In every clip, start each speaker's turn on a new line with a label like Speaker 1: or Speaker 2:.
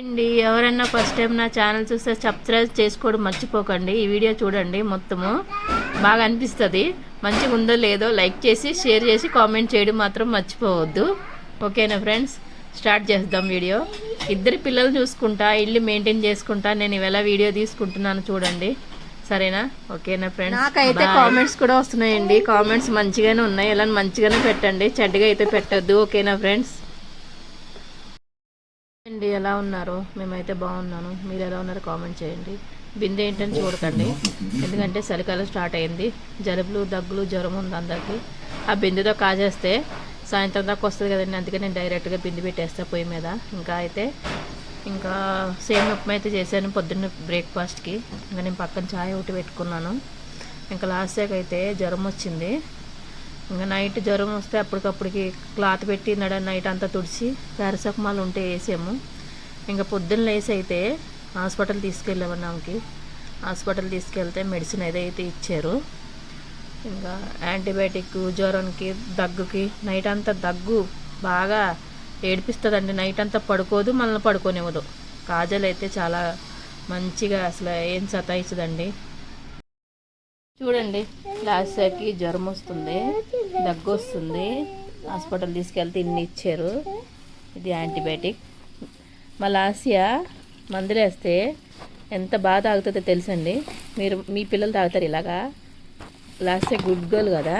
Speaker 1: అండి ఎవరైనా first time నా ఛానల్ చూస్తే సబ్స్క్రైబ్ చేసుకోవడం మర్చిపోకండి. ఈ వీడియో చూడండి మొత్తము. బాగా అనిపిస్తుంది. మంచిగా ఉందో లేదో లైక్ చేసి షేర్ చేసి కామెంట్ చేయడం మాత్రం మర్చిపోవద్దు. ఓకేనా ఫ్రెండ్స్ స్టార్ట్ చేద్దాం వీడియో ఇద్దరు పిల్లలు చూసుకుంటా ఇల్లు మెయింటైన్ చేసుకుంటా నేను ఇవాళ వీడియో తీసుకుంటున్నాను చూడండి. సరేనా? ఓకేనా ఫ్రెండ్స్ నాకైతే కామెంట్స్ కూడా వస్తున్నాయండి. కామెంట్స్ మంచిగానే ఉన్నాయి. ఇలా మంచిగానే పెట్టండి. చెడ్డగా అయితే పెట్టద్దు. ఓకేనా ఫ్రెండ్స్ అండి ఎలా ఉన్నారు? మేమైతే బాగున్నాను. మీరు ఎలా ఉన్నారు కామెంట్ చేయండి. బిందె ఏంటని చూడకండి. ఎందుకంటే చలికాలం స్టార్ట్ అయింది. జలుబులు దగ్గులు జ్వరం ఉంది అందరికీ. ఆ బిందెతో కాజేస్తే సాయంత్రం దాకా వస్తుంది కదండి. అందుకే నేను డైరెక్ట్గా బిందె పెట్టేస్తా పొయ్యి మీద. ఇంకా అయితే ఇంకా సేమ్ ఉప్మా అయితే చేశాను పొద్దున్న బ్రేక్ఫాస్ట్కి ఇంకా నేను పక్కన ఛాయ్ ఒకటి పెట్టుకున్నాను. ఇంకా లాస్ట్ అయితే జ్వరం వచ్చింది. ఇంకా నైట్ జ్వరం వస్తే అప్పటికప్పటికి క్లాత్ పెట్టి నడ నైట్ అంతా తుడిచి పారాసెటమాల్ ఉంటే వేసాము. ఇంకా పొద్దున్న లేసి అయితే హాస్పిటల్ తీసుకెళ్ళామని ఆమెకి. హాస్పిటల్ తీసుకెళ్తే మెడిసిన్ ఏదైతే ఇచ్చారు. ఇంకా యాంటీబయాటిక్ జ్వరానికి దగ్గుకి నైట్ అంతా దగ్గు బాగా ఏడిపిస్తుందండి. నైట్ అంతా పడుకోదు మనల్ని పడుకోనివ్వదు. కాజల్ అయితే చాలా మంచిగా అసలు ఏం సతాయిస్తుందండి. చూడండి లాస్ట్కి జ్వరం వస్తుంది దగ్గు వస్తుంది. హాస్పిటల్ తీసుకెళ్తే ఇన్ని ఇచ్చారు. ఇది యాంటీబయాటిక్. మా లాస్యా మందులేస్తే ఎంత బాగా తాగుతుందో తెలుసండి. మీరు మీ పిల్లలు తాగుతారు ఇలాగా. లాస్య గుడ్ గర్ల్ కదా.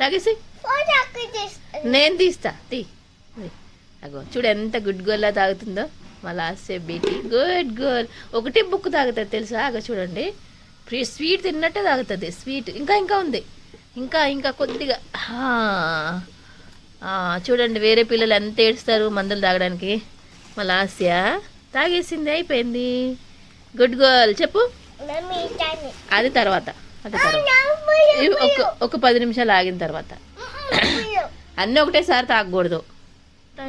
Speaker 1: తాగేసి. నేను తీస్తా తీ. అగో చూడు ఎంత గుడ్ గర్ల్లా తాగుతుందో. మా లాస్య బేటీ. గుడ్ గర్ల్ ఒకటే బుక్ తాగుతుంది తెలుసా? అగో చూడండి. స్వీట్ తిన్నట్టే తాగుతుంది. స్వీట్ ఇంకా ఇంకా ఉంది. ఇంకా ఇంకా కొద్దిగా చూడండి వేరే పిల్లలు ఎంత ఏడుస్తారు మందులు తాగడానికి. మా లాస్య తాగేసింది అయిపోయింది. గుడ్ గర్ల్ చెప్పు. అది తర్వాత. అది తర్వాత. ఒక ఒక పది నిమిషాలు ఆగిన తర్వాత. అన్నీ ఒకటేసారి తాగకూడదు.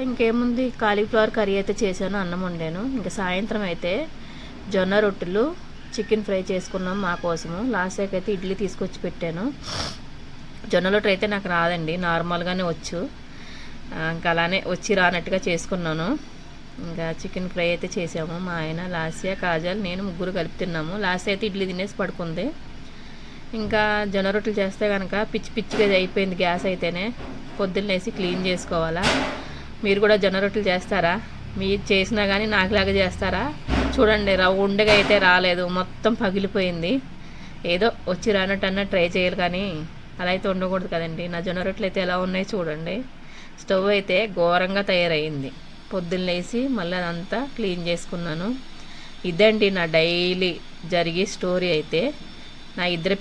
Speaker 1: ఇంకేముంది? కాలీఫ్లవర్ కర్రీ అయితే చేశాను అన్నం వండాను. ఇంకా సాయంత్రం అయితే జొన్న రొట్టెలు చికెన్ ఫ్రై చేసుకున్నాం మా కోసము. లాస్ట్ వీక్ అయితే ఇడ్లీ తీసుకొచ్చి పెట్టాను. జొన్న రొట్టె అయితే నాకు రాదండి నార్మల్గానే వచ్చు. ఇంకా అలానే వచ్చి రానట్టుగా చేసుకున్నాను. ఇంకా చికెన్ ఫ్రై అయితే చేసాము. మా ఆయన లాస్య కాజల్ నేను ముగ్గురు కలిపి తిన్నాము. లాస్ట్ అయితే ఇడ్లీ తినేసి పడుకుంది. ఇంకా జొన్న రొట్టెలు చేస్తే కనుక పిచ్చి పిచ్చిగా అయిపోయింది గ్యాస్ అయితేనే పొద్దున్నేసి క్లీన్ చేసుకోవాలా. మీరు కూడా జొన్న రొట్టెలు చేస్తారా? మీరు చేసినా కానీ నాకులాగా చేస్తారా? చూడండి రౌండ్గా అయితే రాలేదు. మొత్తం పగిలిపోయింది. ఏదో వచ్చి రానట్టు అన్న ట్రై చేయాలి కానీ అలా అయితే ఉండకూడదు కదండి. నా జొన్న రొట్టెలు అయితే ఎలా ఉన్నాయి చూడండి. స్టవ్ అయితే ఘోరంగా తయారైంది. పొద్దున్న లేసి మళ్ళీ అదంతా క్లీన్ చేసుకున్నాను. ఇదండి నా డైలీ జరిగే స్టోరీ అయితే. నా ఇద్దరు